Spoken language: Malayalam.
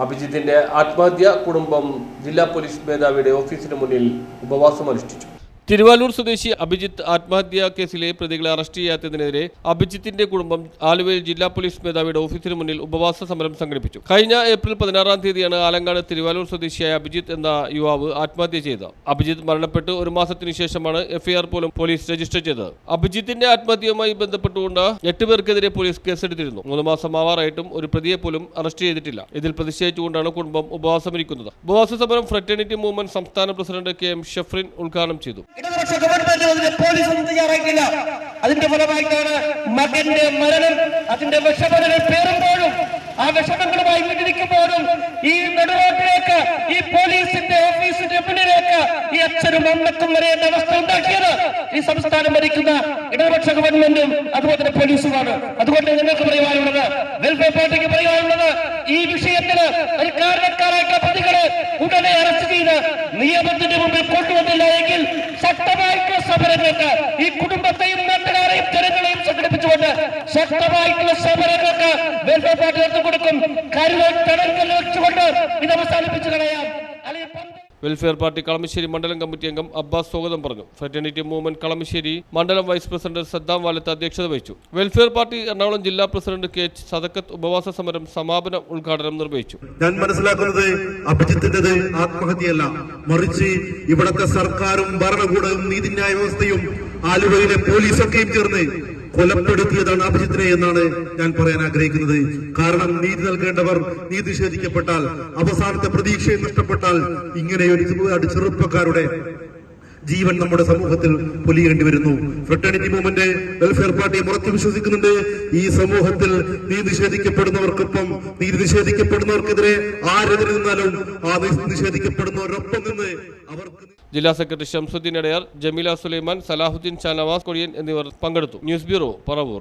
അഭിജിത്തിന്റെ ആത്മഹത്യ കുടുംബം ജില്ലാ പോലീസ് മേധാവിയുടെ ഓഫീസിന് മുന്നിൽ ഉപവാസം അനുഷ്ഠിച്ചു തിരുവാലൂർ സ്വദേശി അഭിജിത്ത് ആത്മഹത്യാ കേസിലെ പ്രതികളെ അറസ്റ്റ് ചെയ്യാത്തതിനെതിരെ അഭിജിത്തിന്റെ കുടുംബം ആലുവയിൽ ജില്ലാ പോലീസ് മേധാവിയുടെ ഓഫീസിന് മുന്നിൽ ഉപവാസ സമരം സംഘടിപ്പിച്ചു. കഴിഞ്ഞ ഏപ്രിൽ പതിനാറാം തീയതിയാണ് ആലങ്കാട് തിരുവാലൂർ സ്വദേശിയായ അഭിജിത്ത് എന്ന യുവാവ് ആത്മഹത്യ ചെയ്തത്. അഭിജിത്ത് മരണപ്പെട്ട്. ഒരു മാസത്തിനു ശേഷമാണ് എഫ്ഐആർ പോലും പോലീസ് രജിസ്റ്റർ ചെയ്തത്. അഭിജിത്തിന്റെ ആത്മഹത്യയുമായി ബന്ധപ്പെട്ടുകൊണ്ട് എട്ട് പേർക്കെതിരെ പോലീസ് കേസെടുത്തിരുന്നു. മൂന്ന് മാസം ആവാറായിട്ടും ഒരു പ്രതിയെ പോലും അറസ്റ്റ് ചെയ്തിട്ടില്ല. ഇതിൽ പ്രതിഷേധിച്ചുകൊണ്ടാണ് കുടുംബം ഉപവാസമിരിക്കുന്നത്. ഉപവാസ സമരം ഫ്രറ്റേണിറ്റി മൂവ്മെന്റ് സംസ്ഥാന പ്രസിഡന്റ് കെ എം ഷഫ്രിൻ ഉദ്ഘാടനം ചെയ്തു. ഇടതുപക്ഷ ഗവൺമെന്റ് അതിന് പോലീസ് ഒന്നും തയ്യാറായിട്ടില്ല. അതിന്റെ ഫലമായിട്ടാണ് മകന്റെ മരണം അതിന്റെ വിഷമതകൾ പേറുമ്പോഴും ആ വിഷമങ്ങളുമായി വീട്ടിരിക്കുമ്പോഴും ഈ നെടുറോട്ടിലേക്ക് ഈ പോലീസിന്റെ ഓഫീസിന്റെ മുന്നിലേക്ക് ഈ അച്ഛനും അമ്മക്കും വരേണ്ട അവസ്ഥ ഉണ്ടാക്കിയത് ഈ സംസ്ഥാനം ഭരിക്കുന്ന ഇടതുപക്ഷ ഗവൺമെന്റും അതുപോലെ തന്നെ പോലീസുമാണ്. അതുകൊണ്ട് നിങ്ങൾക്ക് പറയുവാനുള്ളത് വെൽഫെയർ പാർട്ടിക്ക് പറയുവാനുള്ളത് ഈ വിഷയത്തിന് ഒരു കാരണക്കാരായിട്ടുള്ള പ്രതികളെ ഉടനെ അറസ്റ്റ് ചെയ്ത് നിയമത്തിന്റെ മുമ്പിൽ കൊണ്ടുവന്നില്ല എങ്കിൽ സമരങ്ങൾക്ക് ഈ കുടുംബത്തെയും നാട്ടുകാരെയും ജനങ്ങളെയും സംഘടിപ്പിച്ചുകൊണ്ട് ശക്തമായിട്ടുള്ള സമരങ്ങൾക്ക് വെൽഫെയർ പാർട്ടി കൊടുക്കും. കരുതൽ തടങ്കൽ വെച്ചുകൊണ്ട് ഇത് അവസാനിപ്പിച്ചു കളയാം. വെൽഫെയർ പാർട്ടി കളമശ്ശേരി മണ്ഡലം കമ്മിറ്റി അംഗം അബ്ബാസ് സ്വാഗതം പറഞ്ഞു. ഫ്രറ്റേണിറ്റി മൂവ്മെന്റ് കളമശ്ശേരി മണ്ഡലം വൈസ് പ്രസിഡന്റ് സദ്ദാം വാലത്ത് അധ്യക്ഷത വഹിച്ചു. വെൽഫെയർ പാർട്ടി എറണാകുളം ജില്ലാ പ്രസിഡന്റ് കെ എച്ച് സദക്കത്ത് ഉപവാസ സമരം സമാപന ഉദ്ഘാടനം നിർവഹിച്ചു. ഞാൻ മനസ്സിലാക്കുന്നത് അഭിജിത്തിന്റേത് ആത്മഹത്യയല്ല. മറിച്ച് ഇവിടത്തെ സർക്കാരും ഭരണകൂടവും നീതിന്യായ വ്യവസ്ഥയും ആലുവയിലെ പോലീസൊക്കെയും ചേർന്ന് കൊലപ്പെടുത്തിയതാണ് അഭിജിത്തിനെ എന്നാണ് ഞാൻ പറയാൻ ആഗ്രഹിക്കുന്നത്. കാരണം നീതി നൽകേണ്ടവർ നീതി നിഷേധിക്കപ്പെട്ടാൽ അവസാനത്തെ പ്രതീക്ഷയെ നഷ്ടപ്പെട്ടാൽ ഇങ്ങനെ ഒരു ചെറുപ്പക്കാരുടെ ജീവൻ നമ്മുടെ സമൂഹത്തിൽ പൊലിയേണ്ടി വരുന്നു. ഫ്രട്ടേണിറ്റി മൂവ്മെന്റ് വെൽഫെയർ പാർട്ടി ഉറച്ചു വിശ്വസിക്കുന്നുണ്ട്. ഈ സമൂഹത്തിൽ നീതി നിഷേധിക്കപ്പെടുന്നവർക്കൊപ്പം നീതി നിഷേധിക്കപ്പെടുന്നവർക്കെതിരെ ആരെതിരെ നിന്നാലും ആ നിഷേധിക്കപ്പെടുന്നവരൊപ്പം നിന്ന് അവർക്ക് ജില്ലാ സെക്രട്ടറി ഷംസുദ്ദീൻ എടയാർ ജമീല സുലൈമാൻ സലാഹുദ്ദീൻ ഷാനവാസ് കൊടിയൻ എന്നിവർ പങ്കെടുത്തു. News bureau Paravur.